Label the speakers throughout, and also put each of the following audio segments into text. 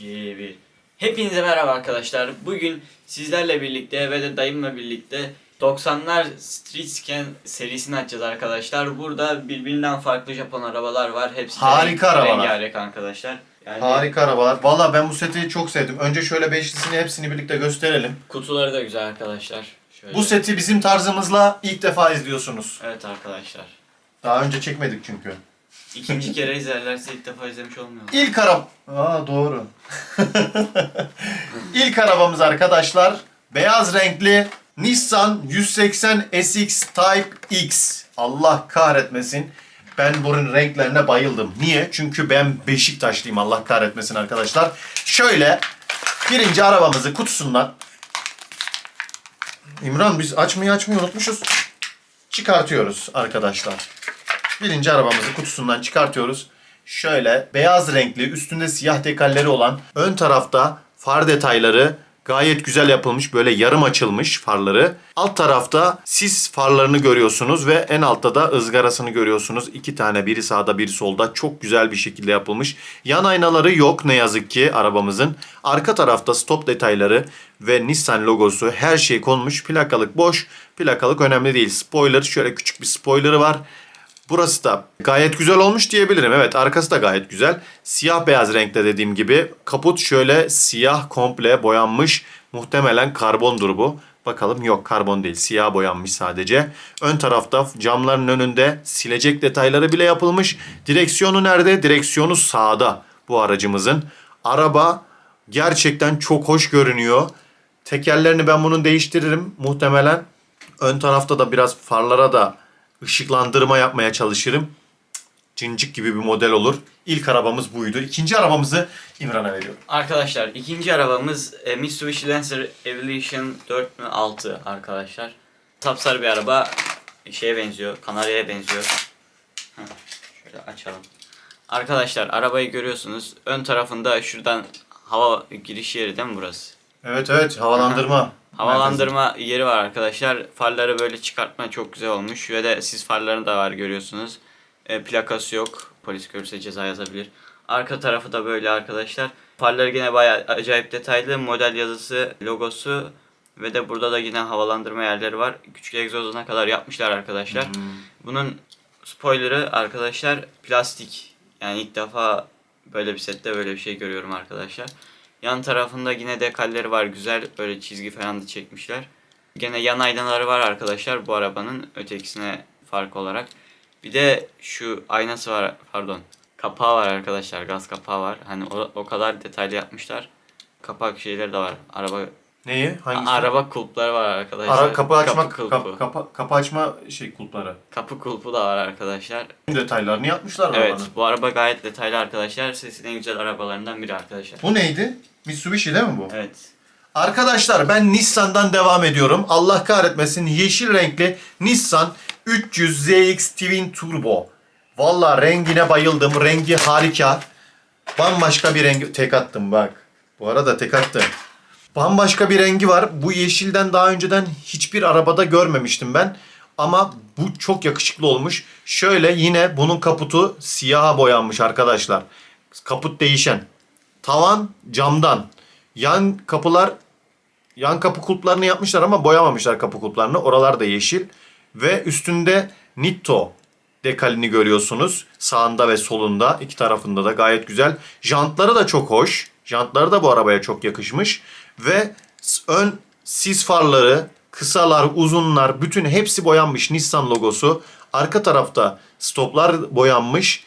Speaker 1: 2, 1. Hepinize merhaba arkadaşlar. Bugün sizlerle birlikte ve de dayımla birlikte 90'lar Street Scan serisini açacağız arkadaşlar. Burada birbirinden farklı Japon arabalar var. Hepsi
Speaker 2: Harika
Speaker 1: renk-
Speaker 2: arabalar.
Speaker 1: rengarenk arkadaşlar. Yani
Speaker 2: Harika arabalar. Valla ben bu seti çok sevdim. Önce şöyle beşlisini hepsini birlikte gösterelim.
Speaker 1: kutuları da güzel arkadaşlar. Şöyle.
Speaker 2: Bu seti bizim tarzımızla ilk defa izliyorsunuz.
Speaker 1: Evet arkadaşlar.
Speaker 2: Daha önce çekmedik çünkü.
Speaker 1: İkinci kere izlerlerse ilk defa izlemiş olmuyorlar.
Speaker 2: İlk arab... Aa doğru. ilk arabamız arkadaşlar beyaz renkli Nissan 180 SX Type X. Allah kahretmesin. Ben bunun renklerine bayıldım. Niye? Çünkü ben Beşiktaşlıyım Allah kahretmesin arkadaşlar. Şöyle birinci arabamızı kutusundan İmran biz açmayı açmayı unutmuşuz. Çıkartıyoruz arkadaşlar. Birinci arabamızı kutusundan çıkartıyoruz. Şöyle beyaz renkli üstünde siyah dekalleri olan ön tarafta far detayları gayet güzel yapılmış. Böyle yarım açılmış farları. Alt tarafta sis farlarını görüyorsunuz ve en altta da ızgarasını görüyorsunuz. İki tane biri sağda biri solda çok güzel bir şekilde yapılmış. Yan aynaları yok ne yazık ki arabamızın. Arka tarafta stop detayları ve Nissan logosu her şey konmuş. Plakalık boş. Plakalık önemli değil. Spoiler şöyle küçük bir spoilerı var. Burası da gayet güzel olmuş diyebilirim. Evet arkası da gayet güzel. Siyah beyaz renkte dediğim gibi. Kaput şöyle siyah komple boyanmış. Muhtemelen karbondur bu. Bakalım yok karbon değil siyah boyanmış sadece. Ön tarafta camların önünde silecek detayları bile yapılmış. Direksiyonu nerede? Direksiyonu sağda bu aracımızın. Araba gerçekten çok hoş görünüyor. Tekerlerini ben bunun değiştiririm muhtemelen. Ön tarafta da biraz farlara da ışıklandırma yapmaya çalışırım. Cincik gibi bir model olur. İlk arabamız buydu. İkinci arabamızı İmran'a veriyorum.
Speaker 1: Arkadaşlar ikinci arabamız e, Mitsubishi Lancer Evolution 4 mü 6 arkadaşlar. Sapsarı bir araba şeye benziyor, Kanarya'ya benziyor. Heh, şöyle açalım. Arkadaşlar arabayı görüyorsunuz. Ön tarafında şuradan hava giriş yeri değil mi burası?
Speaker 2: Evet evet havalandırma.
Speaker 1: Havalandırma yeri var arkadaşlar. Farları böyle çıkartma çok güzel olmuş. Ve de sis farları da var görüyorsunuz. E, plakası yok. Polis görürse ceza yazabilir. Arka tarafı da böyle arkadaşlar. Farları yine bayağı acayip detaylı. Model yazısı, logosu ve de burada da yine havalandırma yerleri var. Küçük egzozuna kadar yapmışlar arkadaşlar. Bunun spoilerı arkadaşlar plastik. Yani ilk defa böyle bir sette böyle bir şey görüyorum arkadaşlar. Yan tarafında yine dekalleri var güzel. Böyle çizgi falan da çekmişler. Gene yan aynaları var arkadaşlar bu arabanın ötekisine fark olarak. Bir de şu aynası var pardon. Kapağı var arkadaşlar gaz kapağı var. Hani o, o kadar detaylı yapmışlar. Kapak şeyleri de var. Araba
Speaker 2: Neyi? Hangisi?
Speaker 1: araba kulpları var arkadaşlar.
Speaker 2: Ara, kapı açma,
Speaker 1: kapı
Speaker 2: kap,
Speaker 1: kulpu.
Speaker 2: kapa- kapı açma şey kulpları.
Speaker 1: Kapı kulpu da var arkadaşlar.
Speaker 2: Detaylarını yapmışlar
Speaker 1: Evet
Speaker 2: arabanın.
Speaker 1: bu araba gayet detaylı arkadaşlar. Sesin en güzel arabalarından biri arkadaşlar.
Speaker 2: Bu neydi? Mitsubishi değil mi bu?
Speaker 1: Evet.
Speaker 2: Arkadaşlar ben Nissan'dan devam ediyorum. Allah kahretmesin yeşil renkli Nissan 300 ZX Twin Turbo. Valla rengine bayıldım. Rengi harika. Bambaşka bir rengi tek attım bak. Bu arada tek attım. Bambaşka bir rengi var. Bu yeşilden daha önceden hiçbir arabada görmemiştim ben. Ama bu çok yakışıklı olmuş. Şöyle yine bunun kaputu siyaha boyanmış arkadaşlar. Kaput değişen. Tavan camdan. Yan kapılar yan kapı kulplarını yapmışlar ama boyamamışlar kapı kulplarını. Oralar da yeşil. Ve üstünde Nitto dekalini görüyorsunuz. Sağında ve solunda. iki tarafında da gayet güzel. Jantları da çok hoş. Jantları da bu arabaya çok yakışmış. Ve ön sis farları, kısalar, uzunlar bütün hepsi boyanmış Nissan logosu. Arka tarafta stoplar boyanmış.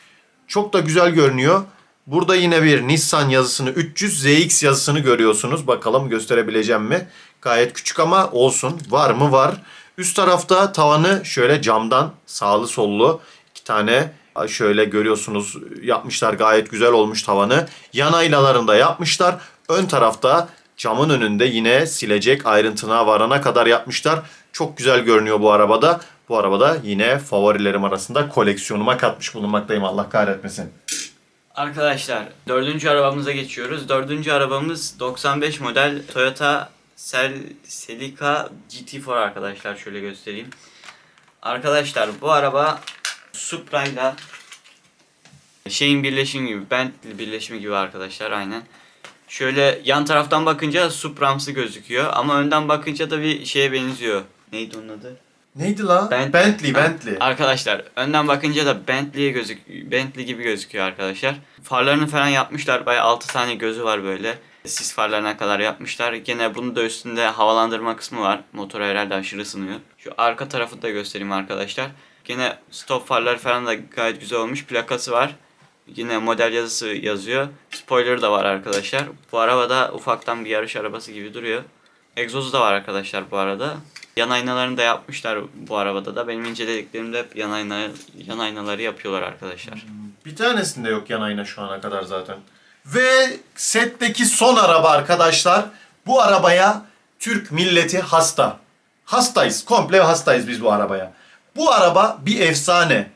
Speaker 2: Çok da güzel görünüyor. Burada yine bir Nissan yazısını 300 ZX yazısını görüyorsunuz. Bakalım gösterebileceğim mi? Gayet küçük ama olsun. Var mı? Var. Üst tarafta tavanı şöyle camdan sağlı sollu iki tane şöyle görüyorsunuz yapmışlar. Gayet güzel olmuş tavanı. Yan aynalarında yapmışlar. Ön tarafta camın önünde yine silecek ayrıntına varana kadar yapmışlar. Çok güzel görünüyor bu arabada. Bu arabada yine favorilerim arasında koleksiyonuma katmış bulunmaktayım Allah kahretmesin.
Speaker 1: Arkadaşlar dördüncü arabamıza geçiyoruz. Dördüncü arabamız 95 model Toyota Cel Celica GT4 arkadaşlar şöyle göstereyim. Arkadaşlar bu araba Supra ile şeyin birleşimi gibi Bentley birleşimi gibi arkadaşlar aynen. Şöyle yan taraftan bakınca Supra'msı gözüküyor ama önden bakınca da bir şeye benziyor. Neydi onun adı?
Speaker 2: Neydi la?
Speaker 1: Bent-
Speaker 2: Bentley, Bentley.
Speaker 1: Arkadaşlar önden bakınca da Bentley'e gözük Bentley gibi gözüküyor arkadaşlar. Farlarını falan yapmışlar. Bayağı 6 tane gözü var böyle. Sis farlarına kadar yapmışlar. Gene bunu da üstünde havalandırma kısmı var. Motor herhalde aşırı ısınıyor. Şu arka tarafı da göstereyim arkadaşlar. Gene stop farları falan da gayet güzel olmuş. Plakası var. Yine model yazısı yazıyor. Spoiler da var arkadaşlar. Bu araba da ufaktan bir yarış arabası gibi duruyor. Egzozu da var arkadaşlar bu arada. Yan aynalarını da yapmışlar bu arabada da. Benim incelediklerimde hep yan, ayna, yan aynaları yapıyorlar arkadaşlar.
Speaker 2: Bir tanesinde yok yan ayna şu ana kadar zaten. Ve setteki son araba arkadaşlar. Bu arabaya Türk milleti hasta. Hastayız. Komple hastayız biz bu arabaya. Bu araba bir efsane.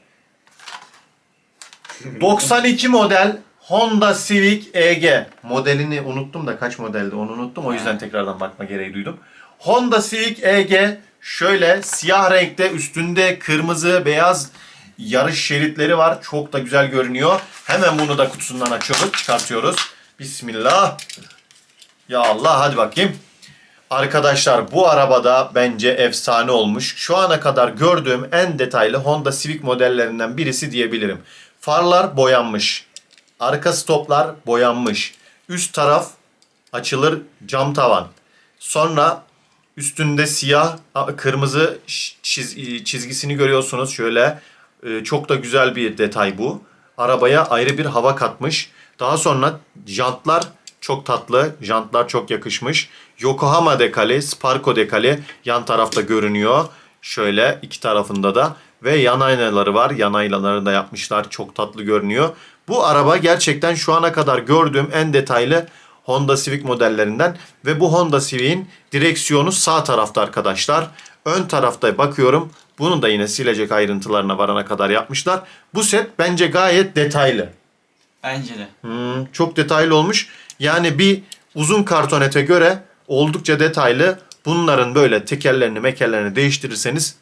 Speaker 2: 92 model Honda Civic EG. Modelini unuttum da kaç modeldi onu unuttum. O yüzden tekrardan bakma gereği duydum. Honda Civic EG şöyle siyah renkte üstünde kırmızı beyaz yarış şeritleri var. Çok da güzel görünüyor. Hemen bunu da kutusundan açıyoruz, çıkartıyoruz. Bismillah. Ya Allah hadi bakayım. Arkadaşlar bu arabada bence efsane olmuş. Şu ana kadar gördüğüm en detaylı Honda Civic modellerinden birisi diyebilirim. Farlar boyanmış. Arka stoplar boyanmış. Üst taraf açılır cam tavan. Sonra üstünde siyah kırmızı çizgisini görüyorsunuz şöyle. Ee, Çok da güzel bir detay bu. Arabaya ayrı bir hava katmış. Daha sonra jantlar çok tatlı. Jantlar çok yakışmış. Yokohama dekali, Sparko dekali yan tarafta görünüyor. Şöyle iki tarafında da. Ve yan aynaları var. Yan aynaları da yapmışlar. Çok tatlı görünüyor. Bu araba gerçekten şu ana kadar gördüğüm en detaylı Honda Civic modellerinden. Ve bu Honda Civic'in direksiyonu sağ tarafta arkadaşlar. Ön tarafta bakıyorum. Bunun da yine silecek ayrıntılarına varana kadar yapmışlar. Bu set bence gayet detaylı.
Speaker 1: Bence de.
Speaker 2: Hmm, çok detaylı olmuş. Yani bir uzun kartonete göre oldukça detaylı. Bunların böyle tekerlerini mekerlerini değiştirirseniz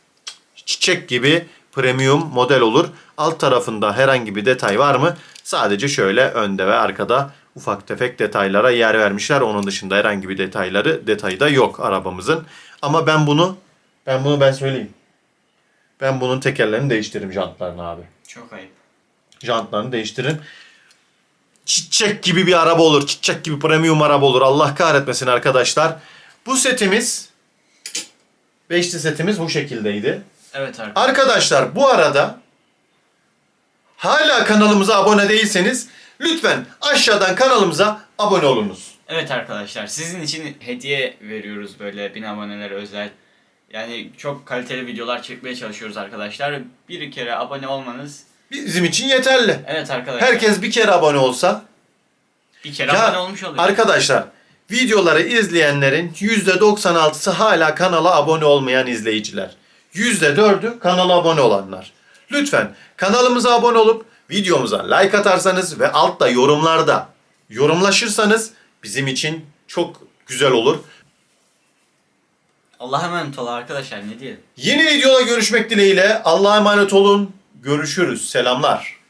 Speaker 2: çiçek gibi premium model olur. Alt tarafında herhangi bir detay var mı? Sadece şöyle önde ve arkada ufak tefek detaylara yer vermişler. Onun dışında herhangi bir detayları detayı da yok arabamızın. Ama ben bunu ben bunu ben söyleyeyim. Ben bunun tekerlerini değiştiririm jantlarını abi
Speaker 1: Çok ayıp.
Speaker 2: jantlarını değiştiririm. Çiçek gibi bir araba olur. Çiçek gibi premium araba olur. Allah kahretmesin arkadaşlar. Bu setimiz Beşli setimiz bu şekildeydi.
Speaker 1: Evet arkadaşlar.
Speaker 2: Arkadaşlar bu arada hala kanalımıza abone değilseniz lütfen aşağıdan kanalımıza abone olunuz.
Speaker 1: Evet arkadaşlar sizin için hediye veriyoruz böyle bin abonelere özel. Yani çok kaliteli videolar çekmeye çalışıyoruz arkadaşlar. Bir kere abone olmanız
Speaker 2: Bizim için yeterli.
Speaker 1: evet arkadaşlar.
Speaker 2: Herkes bir kere abone olsa
Speaker 1: bir kere
Speaker 2: Ya,
Speaker 1: abone olmuş oluyor.
Speaker 2: Arkadaşlar videoları izleyenlerin %96'sı hala kanala abone olmayan izleyiciler. %4'ü kanala abone olanlar. Lütfen kanalımıza abone olup videomuza like atarsanız ve altta yorumlarda yorumlaşırsanız bizim için çok güzel olur.
Speaker 1: Allah'a emanet ol arkadaşlar ne diyelim.
Speaker 2: Yeni videoda görüşmek dileğiyle Allah'a emanet olun. Görüşürüz. Selamlar.